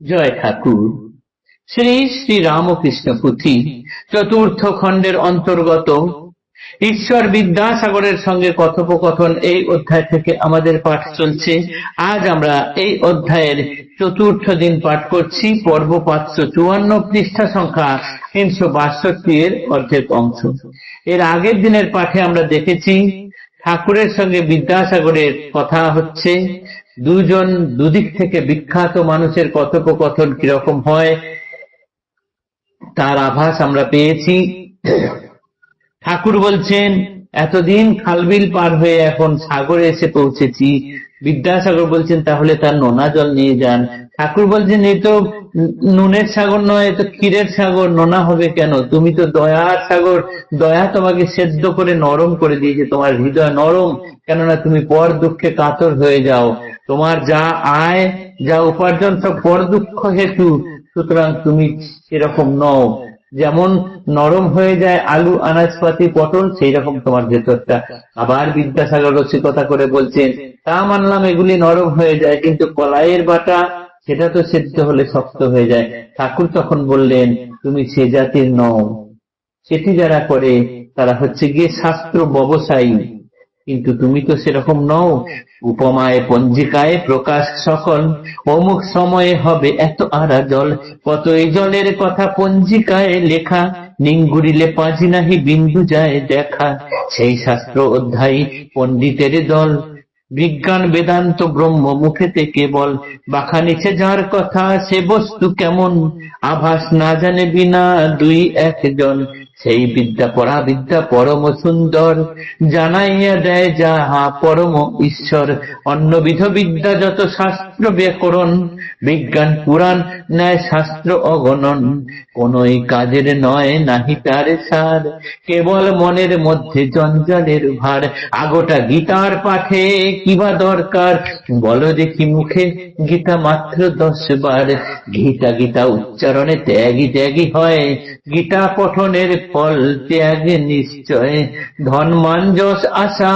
জয় ঠাকুর। শ্রী শ্রী রামকৃষ্ণ পুঁথি চতুর্থ খণ্ডের অন্তর্গত। ঈশ্বর বিদ্যাসাগরের সঙ্গে কথোপকথন এই অধ্যায় থেকে আমাদের পাঠ চলছে। আজ আমরা এই অধ্যায়ের চতুর্থ দিন পাঠ করছি, পর্ব পাঁচশো চুয়ান্ন পৃষ্ঠা সংখ্যা তিনশো বাষট্টি এর অর্ধেক অংশ। এর আগের দিনের পাঠে আমরা দেখেছি, ঠাকুরের সঙ্গে বিদ্যাসাগরের কথা হচ্ছে দুজন দুদিক থেকে বিখ্যাত মানুষের কথোপকথন কীরকম হয়, তার আভাস আমরা পেয়েছি। ঠাকুর বলছেন, এতদিন খালবিল পার হয়ে এখন সাগরে এসে পৌঁছেছি। বিদ্যাসাগর বলছেন, তাহলে তার নোনা জল নিয়ে যান। ঠাকুর বলছেন এ তো নুনের সাগর নয়, তো ক্ষীরের সাগর, নোনা হবে কেন? তুমি তো দয়ার সাগর, দয়া তোমাকে সেদ্ধ করে নরম করে দিয়েছে, তোমার হৃদয় নরম, কেননা তুমি পর দুঃখে কাতর হয়ে যাও। তোমার যা আয়, যা উপার্জন, সব পর দুঃখ হেতু। সুতরাং তুমি সেরকম নও। যেমন নরম হয়ে যায় আলু, আনাজপাতি, পটল সেই রকম তোমার ভেতরটা। আবার বিদ্যাসাগর রসিকতা করে বলছেন, তা মানলাম এগুলি নরম হয়ে যায়, কিন্তু কলাইয়ের বাটা, সেটা তো সেদ্ধ হলে শক্ত হয়ে যায়। ঠাকুর তখন বললেন, তুমি সে জাতির নও। সেটি যারা করে, তারা হচ্ছে গিয়ে শাস্ত্র ব্যবসায়ী। কিন্তু তুমি তো সেরকম নও। উপমায়, পঞ্জিকায় প্রকাশ সকল। অমুক সময়ে হবে এত আরা জল। কত এই জলের কথা পঞ্জিকায় লেখা। নিঙ্গুরিলে পাঁচি নাহি বিন্দু যায় দেখা। সেই শাস্ত্র অধ্যায়ী পণ্ডিতের দল। বিজ্ঞান বেদান্ত ব্রহ্ম মুখেতে কেবল। বাখানিছে যার কথা সে বস্তু কেমন? আভাস না জানে বিনা দুই একজন। সেই বিদ্যা পড়া বিদ্যা পরম সুন্দর, জানাইয়া দেয় যাহা পরম ঈশ্বর। অন্যবিধ বিদ্যা যত শাস্ত্র ব্যাকরণ, বিজ্ঞান, পুরাণ, ন্যায় শাস্ত্র অগণন। কোনই কাজের নয়, নাহি তার সার। কেবল মনের মধ্যে জঞ্জালের ভার। আগোটা গীতার পাঠে কিবা দরকার? বলো দেখি মুখে গীতা মাত্র দশ বার। গীতা গীতা উচ্চারণে ত্যাগী ত্যাগী হয়। গীতা পঠনের ফল ত্যাগ নিশ্চয়। ধন যশ আশা,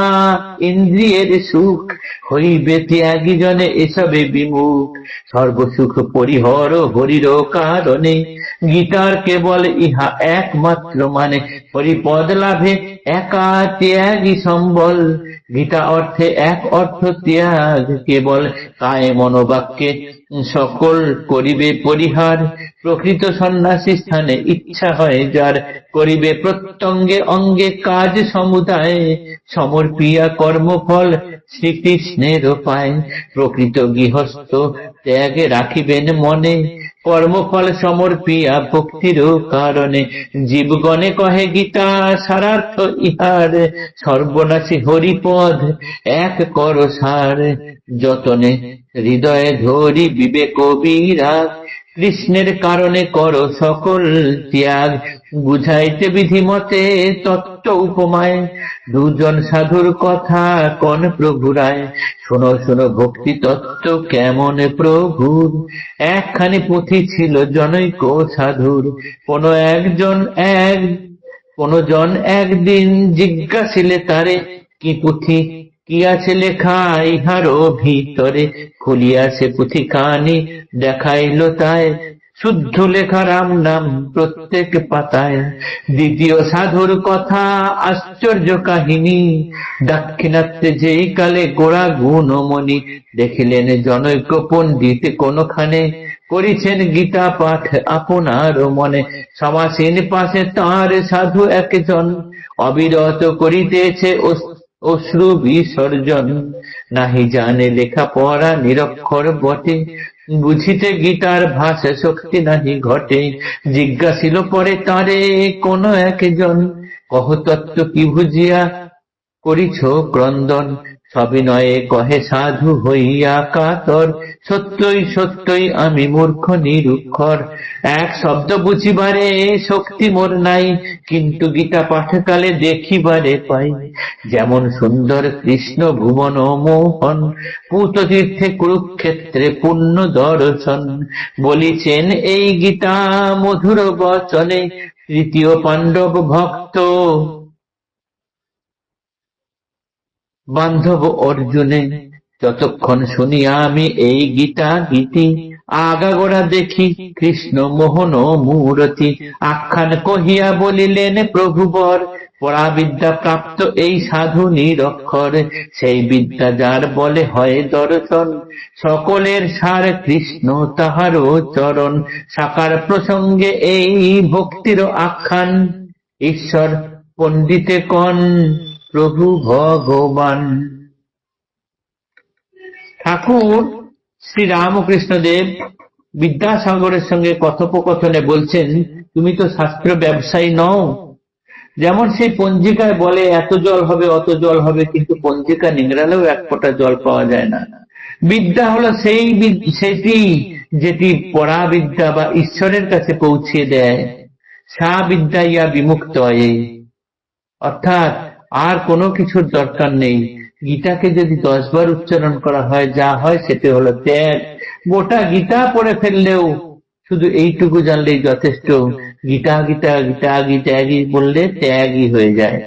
ইন্দ্রিয়ের সুখ, হইবে ত্যাগী জনে এসবে বিমুখ। সর্বসুখ পরিহর হরির কারণে, গীতার কেবল ইহা একমাত্র মানে হরিপদ লাভে একা ত্যাগী সম্বল। গীতা অর্থে এক অর্থ ত্যাগ, কেবল কায়ে মনোবাক্যে সকল করিবে পরিহার। প্রকৃত সন্ন্যাসী স্থানে ইচ্ছা হয় যার। করিবে প্রত্যঙ্গে অঙ্গে কাজ সমুদায়। সমর্পিয়া কর্মফল শ্রীকৃষ্ণের পায়। প্রকৃত গৃহস্থ ত্যাগে রাখিবেন মনে। কর্মফল সমর্পিয়া ভক্তির কারণে। জীবগণে কহে গীতা, সারার্থ ইহার। সর্বনাশী হরিপদ, এক কর সার। যতনে হৃদয়ে ধরি বিবেক বিরাগ, কৃষ্ণের কারণে কর সকল ত্যাগ। বুঝাইতে বিধিমতে তত্ত্ব উপমায়, দুজন সাধুর কথা কন প্রভুরায় শোনো শোনো ভক্তি তত্ত্ব কেমন প্রভুর? একখানি পুঁথি ছিল জনৈক সাধুর। কোন একজন এক, কোন জন একদিন জিজ্ঞাসিলে তারে, কি পুঁথি? কি আছে লেখা ইহারও ভিতরে খুলিয়া সে পুঁথি খানি দেখাইল তাই। শুদ্ধ লেখা রাম নাম প্রত্যেক পাতায়। দ্বিতীয় সাধুর কথা, আশ্চর্য কাহিনী। দাক্ষিণাত্যে যেই কালে গোড়া গুণমণি, দেখিলেন জনৈক পণ্ডিত কোনখানে। করিছেন গীতা পাঠ আপনার মনে, সমাসীন পাশে তার সাধু একজন। অবিরত করিতেছে অশ্রু বিসর্জন। নাহি জানে লেখা পড়া নিরক্ষর বটে। বুঝিতে গীতার ভাষা শক্তি নাহি ঘটে। জিজ্ঞাসিল পরে তারে কোন একজন। কহ তত্ত্ব কি বুঝিয়া করিছ ক্রন্দন? সবিনয়ে কহে, সাধু হইয়া কাতর, সত্যই সত্যই আমি মূর্খ নিরুক্ষর। এক শব্দ বুঝিবারে শক্তি মোর নাই, কিন্তু গীতা পাঠকালে দেখিবারে পাই। যেমন সুন্দর কৃষ্ণ ভুবন মোহন পুত তীর্থে কুরুক্ষেত্রে পূর্ণ দর্শন। বলিছেন, এই গীতা মধুর বচনে, তৃতীয় পাণ্ডব ভক্ত বান্ধব অর্জুনে, যতক্ষণ শুনিয়া আমি এই গীতা গীতি, আগাগোড়া দেখি কৃষ্ণ মোহন মূরতি, আখ্যান কহিয়া বলিলেন, প্রভুবর, পরাবিদ্যা প্রাপ্ত এই সাধু নিরক্ষর, সেই বিদ্যা যার বলে হয় দর্শন, সকলের সার কৃষ্ণ তাহারও চরণ, সাকার প্রসঙ্গে এই ভক্তির আখ্যান, ঈশ্বর পণ্ডিতে কন। প্রভু ভগবান। ঠাকুর শ্রী রামকৃষ্ণদেব বিদ্যাসাগরের সঙ্গে কথোপকথনে বলছেন, তুমি তো শাস্ত্র ব্যবসায়ী নও। যেমন সেই পঞ্জিকায় বলে, এত জল হবে, অত জল হবে, কিন্তু পঞ্জিকা নিংড়ালেও এক ফোঁটা জল পাওয়া যায় না। বিদ্যা হলো সেই সেটি যেটি পড়া বিদ্যা বা ঈশ্বরের কাছে পৌঁছিয়ে দেয়। সা বিদ্যা ইয়া বিমুক্ত অর্থাৎ আর কোনো কিছুর দরকার নেই। গীতাকে যদি দশ বার উচ্চারণ করা হয়, যা হয় সেটি হলো ত্যাগ। গোটা গীতা পড়ে ফেললেও শুধু এইটুকু জানলেই যথেষ্ট। গীতা গীতা গীতা গীতাগি বললে ত্যাগই হয়ে যায়।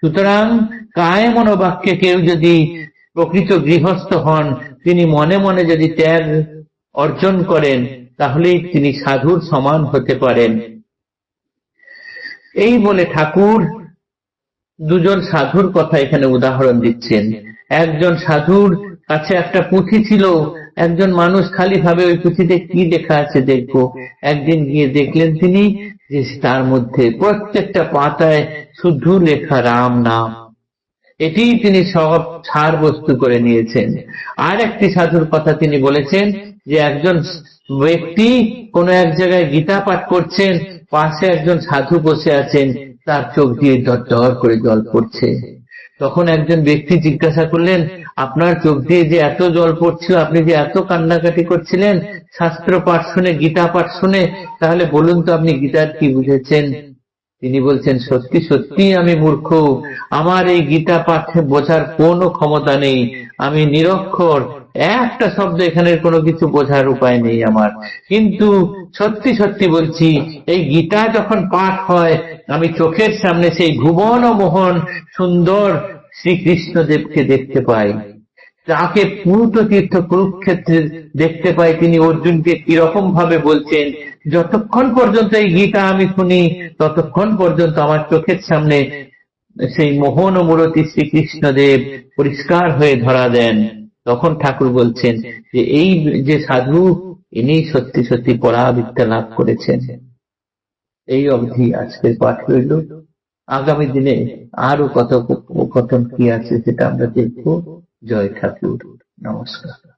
সুতরাং কায় মনোবাক্যে কেউ যদি প্রকৃত গৃহস্থ হন, তিনি মনে মনে যদি ত্যাগ অর্জন করেন, তাহলেই তিনি সাধুর সমান হতে পারেন। এই বলে ঠাকুর দুজন সাধুর কথা এখানে উদাহরণ দিচ্ছেন। একজন সাধুর কাছে একটা পুঁথি ছিল, একজন মানুষ খালি ভাবে ওই পুঁথিতে কি লেখা আছে দেখব। একদিন গিয়ে দেখলেন তিনি যে তার মধ্যে প্রত্যেকটা পাতায় শুধু লেখা রাম নাম। এটি তিনি সব সার বস্তু করে নিয়েছেন। আর একটি সাধুর কথা তিনি বলেছেন যে একজন ব্যক্তি কোন এক জায়গায় গীতা পাঠ করছেন, পাশে একজন সাধু বসে আছেন তার চোখ দিয়ে দর করে জল পড়ছে। তখন একজন ব্যক্তি জিজ্ঞাসা করলেন, আপনার চোখ দিয়ে যে এত জল পড়ছিল আপনি যে এত কান্নাকাটি করছিলেন, শাস্ত্র পাঠ শুনে, গীতা পাঠ শুনে, তাহলে বলুন তো আপনি গীতার কি বুঝেছেন? তিনি বলছেন, সত্যি সত্যি আমি মূর্খ। আমার এই গীতা পাঠে বোঝার কোনো ক্ষমতা নেই। আমি নিরক্ষর। একটা শব্দ এখানের কোনো কিছু বোঝার উপায় নেই আমার। কিন্তু সত্যি সত্যি বলছি, এই গীতা যখন পাঠ হয়, আমি চোখের সামনে সেই ভুবন মোহন সুন্দর শ্রীকৃষ্ণদেবকে দেখতে পাই। যাকে পুরুত তীর্থ কুরুক্ষেত্রে দেখতে পাই, তিনি অর্জুনকে কীরকম ভাবে বলছেন, যতক্ষণ পর্যন্ত এই গীতা আমি শুনি, ততক্ষণ পর্যন্ত আমার চোখের সামনে সেই মোহন মূরতি শ্রীকৃষ্ণদেব পরিষ্কার হয়ে ধরা দেন। তখন ঠাকুর বলছেন যে এই যে সাধু, ইনি সত্যি সত্যি পরাবিদ্যা লাভ করেছেন। এই অবধি আজকের পাঠ রইল। আগামী দিনে আরও কত কথন কি আছে সেটা আমরা দেখব। জয় ঠাকুর। নমস্কার।